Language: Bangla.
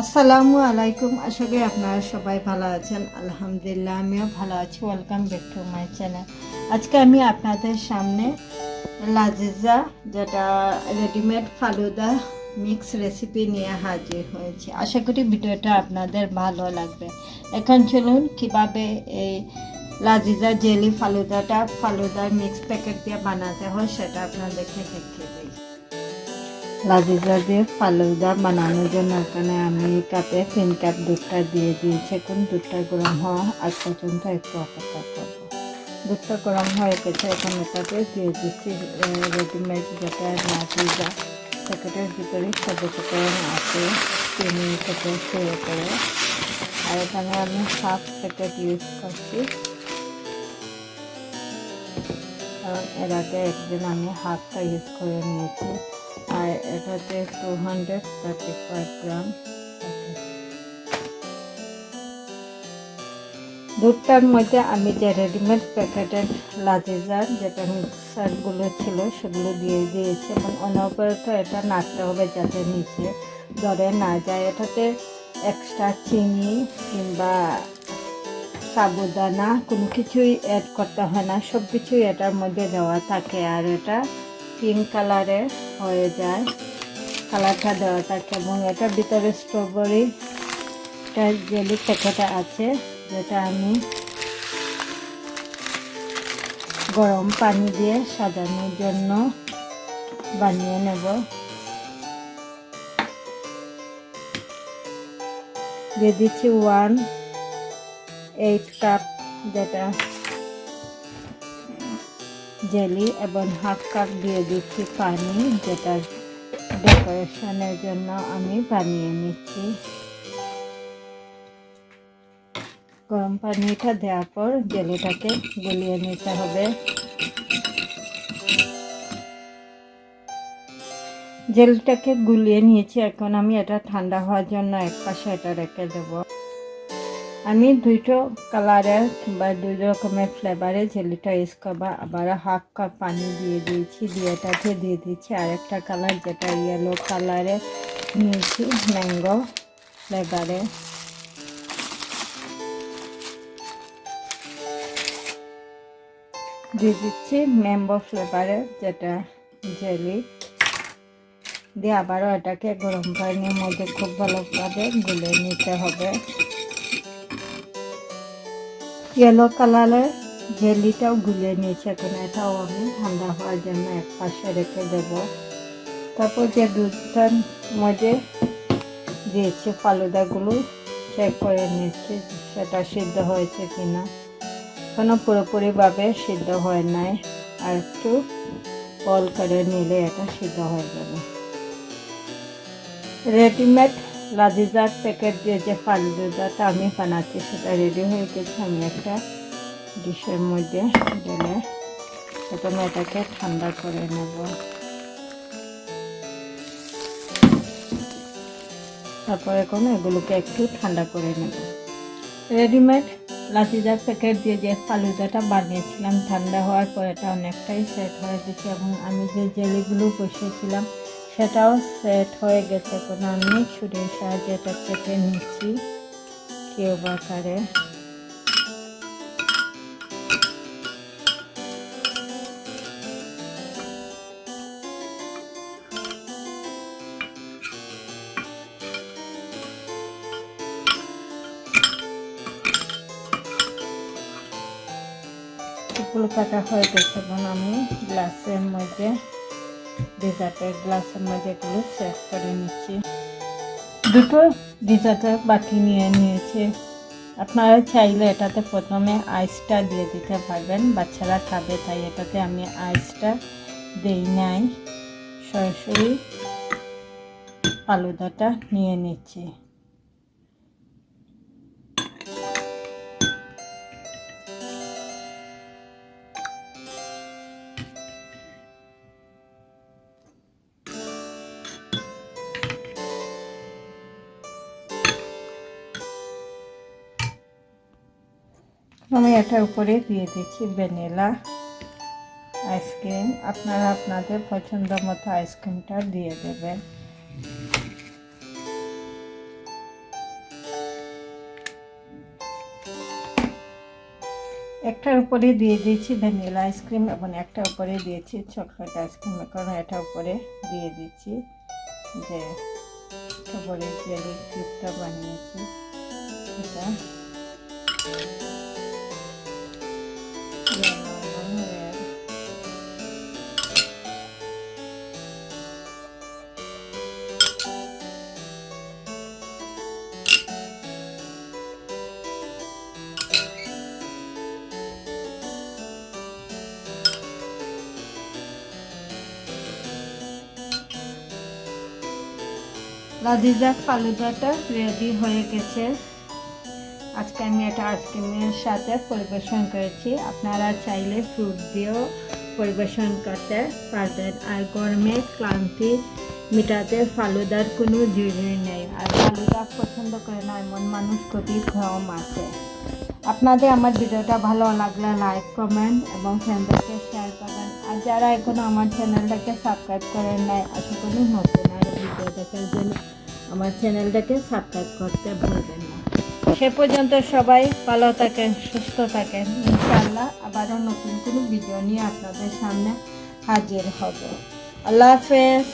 আসসালামু আলাইকুম। করি আপনারা সবাই ভালো আছেন। আলহামদুলিল্লাহ, আমিও ভালো আছি। Welcome back to my channel আজকে আমি আপনাদের সামনে লাজিজা, যেটা রেডিমেড ফালুদা মিক্স রেসিপি নিয়ে হাজির হয়েছি। আশা করি ভিডিওটা আপনাদের ভালো লাগবে। এখন চলুন কীভাবে এই লাজিজা জেলি ফালুদাটা ফালুদার মিক্স প্যাকেট দিয়ে বানাতে হয় সেটা আপনাদেরকে দেখিয়ে লাজিজা দিয়ে ফালুদা বানানোর জন্য এখানে আমি কাপে তিন কাপ দুধটা দিয়ে দিয়েছি। এখন দুধটা গরম হওয়া আগ পর্যন্ত একটু অপেক্ষা করব। দুধটা গরম হয়ে গেছে, এখন এটাতে দিয়ে দিচ্ছি রেডিমেড যেটা লাজিজা প্যাকেটের ভিতরে সবুজ উপকরণ আছে, চিনি থেকে শুরু করে। আর এখানে আমি হাফ প্যাকেট ইউজ করছি। কারণ এর আগে একদিন আমি হাফটা ইউজ করে নিয়েছি। আর এটাতে two hundred thirty five gram দুধটার মধ্যে আমি যে রেডিমেড প্যাকেটের লাজিজার যেটা মিক্সারগুলো ছিল, সেগুলো দিয়ে দিয়েছি এবং অনবরত এটা নাড়তে হবে যাতে নিচে ধরে না যায়। এটাতে এক্সট্রা চিনি কিংবা সাবুদানা, কোনো কিছুই অ্যাড করতে হয় না। সব কিছুই এটার মধ্যে দেওয়া থাকে আর এটা পিঙ্ক কালারের হয়ে যায়। কালারটা দেওয়া থাকে এবং এটার ভিতরে স্ট্রবেরি জেলি প্যাকেটে আছে, যেটা আমি গরম পানি দিয়ে সাজানোর জন্য বানিয়ে নেব। দিয়ে দিচ্ছি ওয়ান এইট কাপ যেটা জেলি এবং হাফ কাপ দিয়ে দিচ্ছি পানি, যেটা ডেকোরেশনের জন্য আমি বানিয়ে নিচ্ছি। গরম পানিটা দেওয়ার পর জেলিটাকে গলিয়ে নিতে হবে। জেলটাকে গুলিয়ে নিয়েছি, এখন আমি এটা ঠান্ডা হওয়ার জন্য এক পাশে এটা রেখে দেবো। আমি দুইটো কালারের কিংবা দুই রকমের ফ্লেভারে জেলিটা ইউজ করব। আবার হাফ কাপ পানি দিয়ে দিয়েছি, দিয়ে এটাতে দিয়ে দিচ্ছি। আরেকটা কালার যেটা ইয়েলো কালারে নিয়েছি ম্যাঙ্গো ফ্লেভারে দিয়ে দিচ্ছি ম্যাম্বো ফ্লেভারের যেটা জেলি দিয়ে আবারও এটাকে গরম পানির মধ্যে খুব ভালোভাবে গুলে নিতে হবে। ইয়েলো কালারের জেলিটাও গুলিয়ে নিয়েছি এখন। এটাও আমি ঠান্ডা হওয়ার জন্য এক পাশে রেখে দেব। তারপর যে দুধটার মধ্যে দিয়েছি, ফালুদাগুলো চেক করে নিচ্ছি, সেটা সিদ্ধ হয়েছে কিনা। এখনও পুরোপুরিভাবে সিদ্ধ হয় নাই। আর একটু বল করে নিলে এটা সিদ্ধ হয়ে যাবে। রেডিমেড লাজিজার প্যাকেট দিয়ে যে ফালুদাটা আমি বানাচ্ছি। সেটা রেডি হয়ে গেছে। আমি একটা ডিশের মধ্যে ঢেলে প্রথমে এটাকে ঠান্ডা করে নেব। তারপর এখন এগুলোকে একটু ঠান্ডা করে নেব। রেডিমেড লাচিজার প্যাকেট দিয়ে যে ফালুদাটা বানিয়েছিলাম, ঠান্ডা হওয়ার পর এটা অনেকটাই সেট হয়ে গেছে এবং আমি যে জেলিগুলো বসিয়েছিলাম সেটাও সেট হয়ে গেছে এখন। আমি ছুরির সাহায্যে এটা কেটে নিচ্ছি। কেউ আকারে ফুল কাটা হয়ে গেছে এবং আমি গ্লাসের মধ্যে। ডেজার্টের গ্লাসের মধ্যে এগুলো সেট করে নিচ্ছি। দুটো ডেজার্টের বাকি নিয়ে নিয়েছে। আপনারা চাইলে এটাতে প্রথমে আইসটা দিয়ে দিতে পারবেন, বাচ্চারা খাবে, তাই এটাতে আমি আইসটা দেই নাই। সরাসরি আলুদাটা নিয়ে নিচ্ছি। আমি এটার উপরে দিয়ে দিচ্ছি, ভ্যানিলা, আইসক্রিম। আপনারা আপনাদের পছন্দ মতো আইসক্রিমটা দিয়ে দেবেন। একটার উপরে দিয়ে দিয়েছি ভ্যানিলা আইসক্রিম এবং একটা উপরে দিয়েছি চকলেট আইসক্রিম এখন এটা উপরে দিয়ে দিচ্ছি যে খবরের জেলি বানিয়েছি, এটা লাদিজা ফালুদাটা রেডি হয়ে গেছে। আজকে আমি এটা আইসক্রিমের সাথে পরিবেশন করেছি। আপনারা চাইলে ফ্রুট দিয়েও পরিবেশন করতে পারবেন। আর গরমে ক্লান্তি মেটাতে ফালুদার কোনো জরুরি নেই। আর ফালুদা পছন্দ করে না, এমন মানুষ খুবই কম আছে। আপনাদের আমার ভিডিওটা ভালো লাগলে লাইক কমেন্ট এবং ফ্রেন্ডদেরকে শেয়ার করবেন। আর যারা এখনও আমার চ্যানেলটাকে সাবস্ক্রাইব করেন নাই, আশা করি নতুন ভিডিও দেখার জন্য আমার চ্যানেলটাকে সাবস্ক্রাইব করতে ভুলবেন না। সে পর্যন্ত সবাই ভালো থাকেন সুস্থ থাকেন। ইনশাআল্লাহ আবারও নতুন কোনো ভিডিও নিয়ে আপনাদের সামনে হাজির হব। আল্লাহ হাফেজ।